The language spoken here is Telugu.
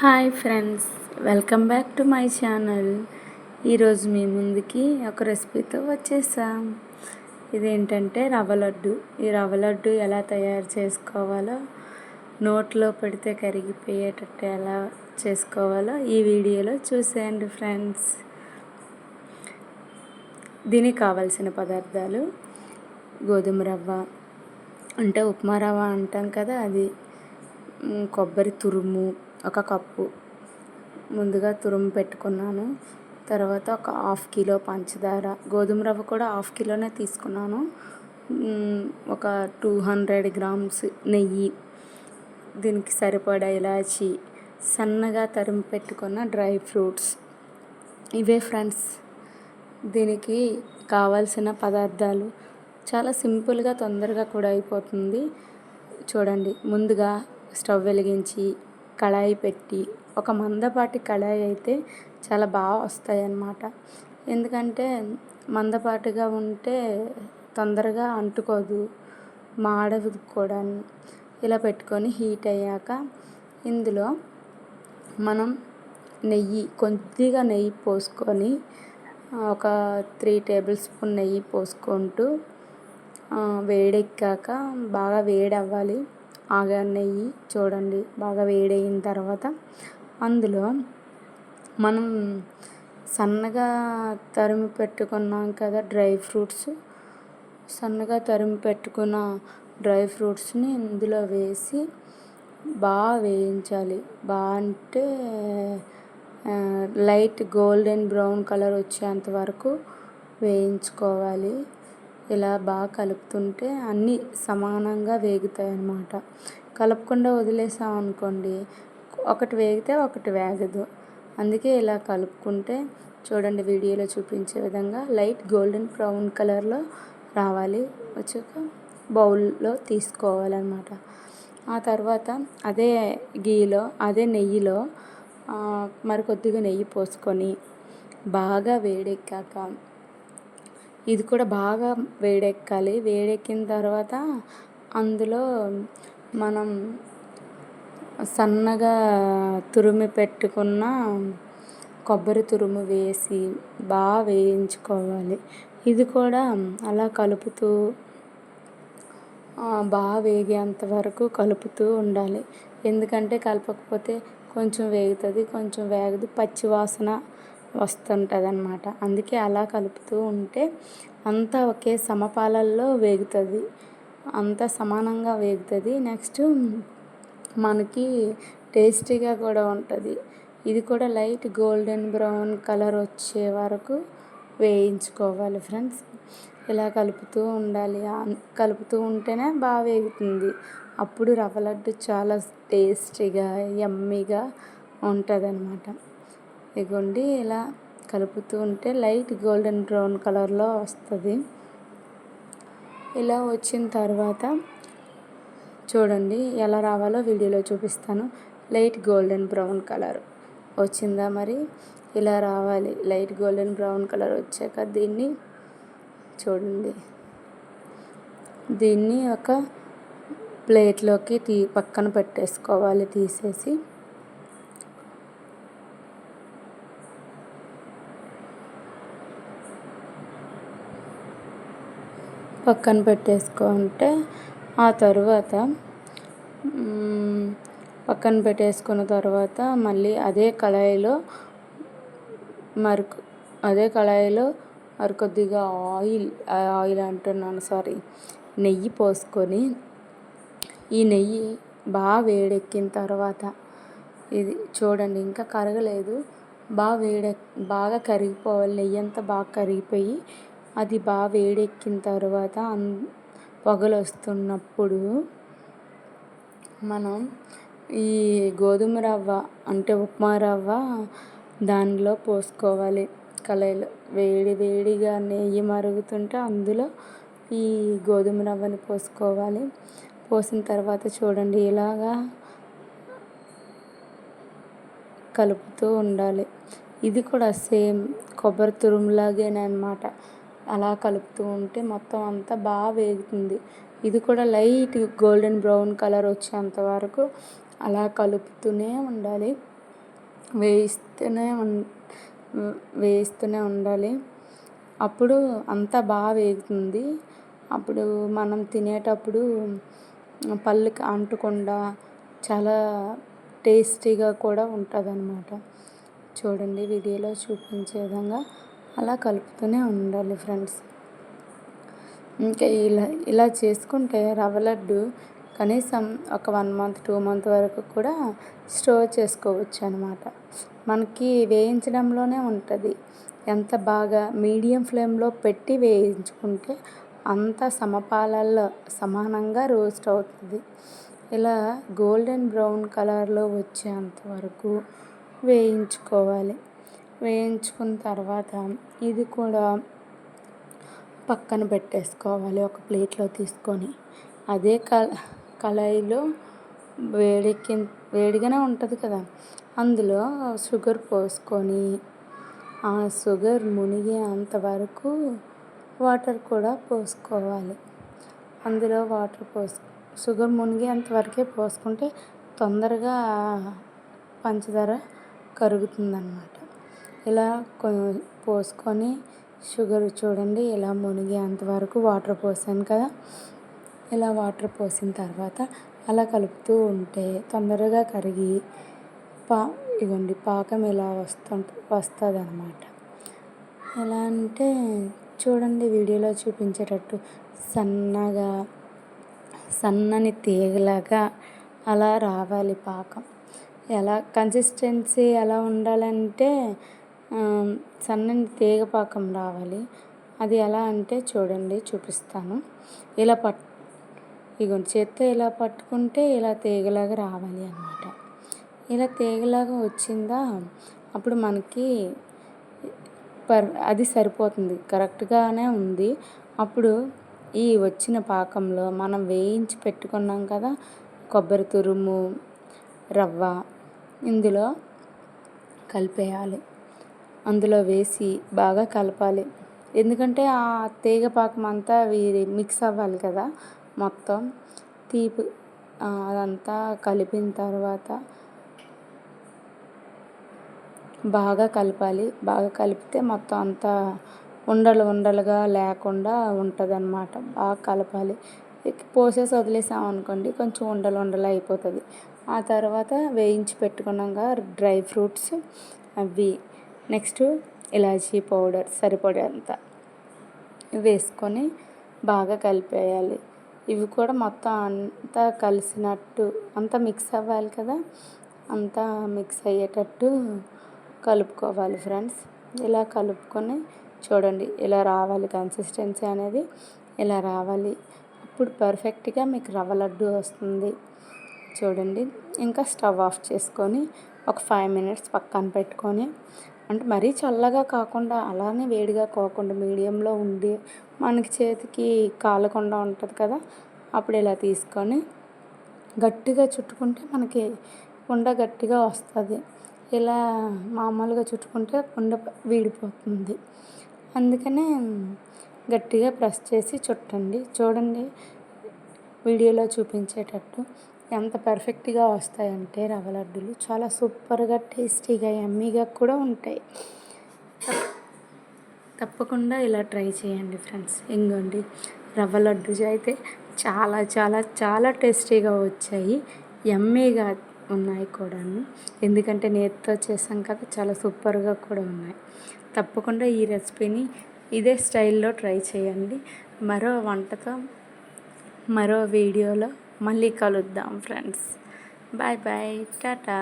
Hi friends welcome back to my channel. ఈరోజు మీ ముందుకి ఒక రెసిపీతో వచ్చేసాం. ఇదేంటంటే రవ్వ లడ్డు. ఈ రవ్వ లడ్డు ఎలా తయారు చేసుకోవాలో నోట్లో పెడితే కరిగిపోయేటట్టు ఎలా చేసుకోవాలో ఈ వీడియోలో చూసేయండి ఫ్రెండ్స్. దీనికి కావలసిన పదార్థాలు గోధుమ రవ్వ అంటే ఉప్మా రవ్వ అంటాం కదా అది కొబ్బరి తురుము ఒక కప్పు. ముందుగా తురుము పెట్టుకున్నాను. తర్వాత ఒక హాఫ్ కిలో పంచదార. గోధుమ రవ్వ కూడా హాఫ్ కిలోనే తీసుకున్నాను. ఒక టూ హండ్రెడ్ గ్రామ్స్ నెయ్యి. దీనికి సరిపడా ఇలాచి. సన్నగా తరిమి పెట్టుకున్న డ్రై ఫ్రూట్స్. ఇవే ఫ్రెండ్స్ దీనికి కావాల్సిన పదార్థాలు. చాలా సింపుల్గా తొందరగా కూడా అయిపోతుంది. చూడండి ముందుగా స్టవ్ వెలిగించి కళాయి పెట్టి ఒక మందపాటి కళాయి అయితే చాలా బాగా వస్తాయి అన్నమాట ఎందుకంటే మందపాటిగా ఉంటే తొందరగా అంటుకోదు మాడదు కూడా ఇలా పెట్టుకొని హీట్ అయ్యాక ఇందులో మనం నెయ్యి కొద్దిగా నెయ్యి పోసుకొని ఒక త్రీ టేబుల్ స్పూన్ నెయ్యి పోసుకుంటూ వేడెక్కాక బాగా వేడి అవ్వాలి ఆగా నెయ్యి చూడండి బాగా వేడైన తర్వాత అందులో మనం సన్నగా తరిమి పెట్టుకున్నాం కదా డ్రై ఫ్రూట్స్ సన్నగా తరిమి పెట్టుకున్న డ్రై ఫ్రూట్స్ని ఇందులో వేసి బాగా వేయించాలి. బాగా అంటే లైట్ గోల్డెన్ బ్రౌన్ కలర్ వచ్చేంత వరకు వేయించుకోవాలి. ఇలా బాగా కలుపుతుంటే అన్నీ సమానంగా వేగుతాయి అన్నమాట కలపకుండా వదిలేసాం అనుకోండి ఒకటి వేగితే ఒకటి వేగదు. అందుకే ఇలా కలుపుకుంటే చూడండి వీడియోలో చూపించే విధంగా లైట్ గోల్డెన్ బ్రౌన్ కలర్లో రావాలి. వచ్చాక బౌల్లో తీసుకోవాలన్నమాట. ఆ తర్వాత అదే గీలో అదే నెయ్యిలో మరి కొద్దిగా నెయ్యి పోసుకొని బాగా వేడెక్కాక ఇది కూడా బాగా వేడెక్కాలి. వేడెక్కిన తర్వాత అందులో మనం సన్నగా తురిమి పెట్టుకున్న కొబ్బరి తురుము వేసి బాగా వేయించుకోవాలి. ఇది కూడా అలా కలుపుతూ బాగా వేగేంత వరకు కలుపుతూ ఉండాలి. ఎందుకంటే కలపకపోతే కొంచెం వేగుతుంది కొంచెం వేగదు. పచ్చి వాసన వస్తుంటుంది అన్నమాట అందుకే అలా కలుపుతూ ఉంటే అంతా ఒకే సమపాలల్లో వేగుతుంది. అంతా సమానంగా వేగుతుంది. నెక్స్ట్ మనకి టేస్టీగా కూడా ఉంటుంది. ఇది కూడా లైట్ గోల్డెన్ బ్రౌన్ కలర్ వచ్చే వరకు వేయించుకోవాలి ఫ్రెండ్స్. ఇలా కలుపుతూ ఉండాలి. కలుపుతూ ఉంటేనే బాగా వేగుతుంది. అప్పుడు రవ్వ లడ్డు చాలా టేస్టీగా యమ్మీగా ఉంటుంది అనమాట ఇగోండి ఇలా కలుపుతూ ఉంటే లైట్ గోల్డెన్ బ్రౌన్ కలర్లో వస్తుంది. ఇలా వచ్చిన తర్వాత చూడండి ఎలా రావాలో వీడియోలో చూపిస్తాను. లైట్ గోల్డెన్ బ్రౌన్ కలర్ వచ్చిందా మరి? ఇలా రావాలి. లైట్ గోల్డెన్ బ్రౌన్ కలర్ వచ్చాక దీన్ని చూడండి. దీన్ని ఒక ప్లేట్లోకి తీ పక్కన పెట్టేసుకోవాలి తీసేసి పక్కన పెట్టేసుకుంటే ఆ తరువాత పక్కన పెట్టేసుకున్న తర్వాత మళ్ళీ అదే కళాయిలో మరి అదే కళాయిలో మరి కొద్దిగా ఆయిల్ ఆయిల్ అంటున్నాను సారీ నెయ్యి పోసుకొని ఈ నెయ్యి బాగా వేడెక్కిన తర్వాత ఇది చూడండి ఇంకా కరగలేదు బాగా వేడె బాగా కరిగిపోవాలి నెయ్యి అంతా బాగా కరిగిపోయి అది బాగా వేడెక్కిన తర్వాత పొగలు వస్తున్నప్పుడు మనం ఈ గోధుమ రవ్వ అంటే ఉప్మా రవ్వ దానిలో పోసుకోవాలి. కళాయిలో వేడి వేడిగా నెయ్యి మరుగుతుంటే అందులో ఈ గోధుమ రవ్వని పోసుకోవాలి. పోసిన తర్వాత చూడండి ఇలాగా కలుపుతూ ఉండాలి. ఇది కూడా సేమ్ కొబ్బరి తురుములాగేనమాట అనమాట అలా కలుపుతూ ఉంటే మొత్తం అంతా బాగా వేగుతుంది. ఇది కూడా లైట్ గోల్డెన్ బ్రౌన్ కలర్ వచ్చేంత వరకు అలా కలుపుతూనే ఉండాలి. వేయిస్తూనే ఉం వేయిస్తూనే ఉండాలి. అప్పుడు అంతా బాగా వేగుతుంది. అప్పుడు మనం తినేటప్పుడు పళ్ళుకి అంటకుండా చాలా టేస్టీగా కూడా ఉంటుంది అన్నమాట చూడండి వీడియోలో చూపించే విధంగా అలా కలుపుతూనే ఉండాలి ఫ్రెండ్స్. ఇంకా ఇలా ఇలా చేసుకుంటే రవ్వ లడ్డు కనీసం ఒక వన్ మంత్ టూ మంత్ వరకు కూడా స్టోర్ చేసుకోవచ్చు అనమాట మనకి వేయించడంలోనే ఉంటుంది. ఎంత బాగా మీడియం ఫ్లేమ్లో పెట్టి వేయించుకుంటే అంత సమపాలల్లో సమానంగా రోస్ట్ అవుతుంది. ఇలా గోల్డెన్ బ్రౌన్ కలర్లో వచ్చేంత వరకు వేయించుకోవాలి. వేయించుకున్న తర్వాత ఇది కూడా పక్కన పెట్టేసుకోవాలి ఒక ప్లేట్లో తీసుకొని. అదే క కళాయిలో వేడెక్కి వేడిగానే ఉంటుంది కదా. అందులో షుగర్ పోసుకొని ఆ షుగర్ మునిగే అంతవరకు వాటర్ కూడా పోసుకోవాలి. అందులో వాటర్ పోసు షుగర్ మునిగేంత వరకే పోసుకుంటే తొందరగా పంచదార కరుగుతుందన్నమాట. ఇలా పోసుకొని షుగర్ చూడండి ఇలా మునిగేంత వరకు వాటర్ పోసాను కదా. ఇలా వాటర్ పోసిన తర్వాత అలా కలుపుతూ ఉంటే తొందరగా కరిగి పా ఇవ్వండి పాకం ఇలా వస్తుంట వస్తుంది అనమాట ఎలా అంటే చూడండి వీడియోలో చూపించేటట్టు సన్నగా సన్నని తీగలాగా అలా రావాలి పాకం. ఎలా కన్సిస్టెన్సీ ఎలా ఉండాలంటే సన్నని తీగ పాకం రావాలి. అది ఎలా అంటే చూడండి చూపిస్తాను. ఇలా పట్ ఇగో చేత్తో ఇలా పట్టుకుంటే ఇలా తీగలాగా రావాలి అన్నమాట. ఇలా తీగలాగా వచ్చిందా అప్పుడు మనకి పర్ అది సరిపోతుంది. కరెక్ట్గానే ఉంది. అప్పుడు ఈ వచ్చిన పాకంలో మనం వేయించి పెట్టుకున్నాం కదా కొబ్బరి తురుము రవ్వ ఇందులో కలిపేయాలి. అందులో వేసి బాగా కలపాలి. ఎందుకంటే ఆ తీగ పాకం అంతా మిక్స్ అవ్వాలి కదా మొత్తం. తీపి అదంతా కలిపిన తర్వాత బాగా కలపాలి. బాగా కలిపితే మొత్తం అంతా ఉండలు ఉండలుగా లేకుండా ఉంటుంది అన్నమాట బాగా కలపాలి. పోసేసి వదిలేసాం అనుకోండి కొంచెం ఉండలు ఉండలు అయిపోతుంది. ఆ తర్వాత వేయించి పెట్టుకున్నాక డ్రై ఫ్రూట్స్ అవి నెక్స్ట్ ఇలాచీ పౌడర్ సరిపడేంత వేసుకొని బాగా కలిపేయాలి. ఇవి కూడా మొత్తం అంతా కలిసినట్టు అంతా మిక్స్ అవ్వాలి కదా అంతా మిక్స్ అయ్యేటట్టు కలుపుకోవాలి ఫ్రెండ్స్. ఇలా కలుపుకొని చూడండి ఇలా రావాలి కన్సిస్టెన్సీ అనేది ఇలా రావాలి. అప్పుడు పర్ఫెక్ట్గా మీకు రవ్వ లడ్డు వస్తుంది. చూడండి ఇంకా స్టవ్ ఆఫ్ చేసుకొని ఒక ఫైవ్ మినిట్స్ పక్కన పెట్టుకొని అంటే మరీ చల్లగా కాకుండా అలానే వేడిగా కాకుండా మీడియంలో ఉండి మనకి చేతికి కాలకుండా ఉంటుంది కదా అప్పుడు ఇలా తీసుకొని గట్టిగా చుట్టుకుంటే మనకి కుండ గట్టిగా వస్తుంది. ఇలా మామూలుగా చుట్టుకుంటే కుండ వీడిపోతుంది. అందుకనే గట్టిగా ప్రెస్ చేసి చుట్టండి. చూడండి వీడియోలో చూపించేటట్టు. ఎంత పర్ఫెక్ట్గా వస్తాయంటే రవ్వ లడ్డూలు చాలా సూపర్గా టేస్టీగా యమ్మీగా కూడా ఉంటాయి. తప్పకుండా ఇలా ట్రై చేయండి ఫ్రెండ్స్ ఇంకోండి రవ్వ లడ్డు అయితే చాలా చాలా చాలా టేస్టీగా వచ్చాయి. యమ్మీగా ఉన్నాయి కూడాను. ఎందుకంటే నేతితో చేసాం కదా చాలా సూపర్గా కూడా ఉన్నాయి. తప్పకుండా ఈ రెసిపీని ఇదే స్టైల్లో ట్రై చేయండి. మరో వంటతో మరో వీడియోలో మళ్ళీ కలుద్దాం ఫ్రెండ్స్ బాయ్ బాయ్ టాటా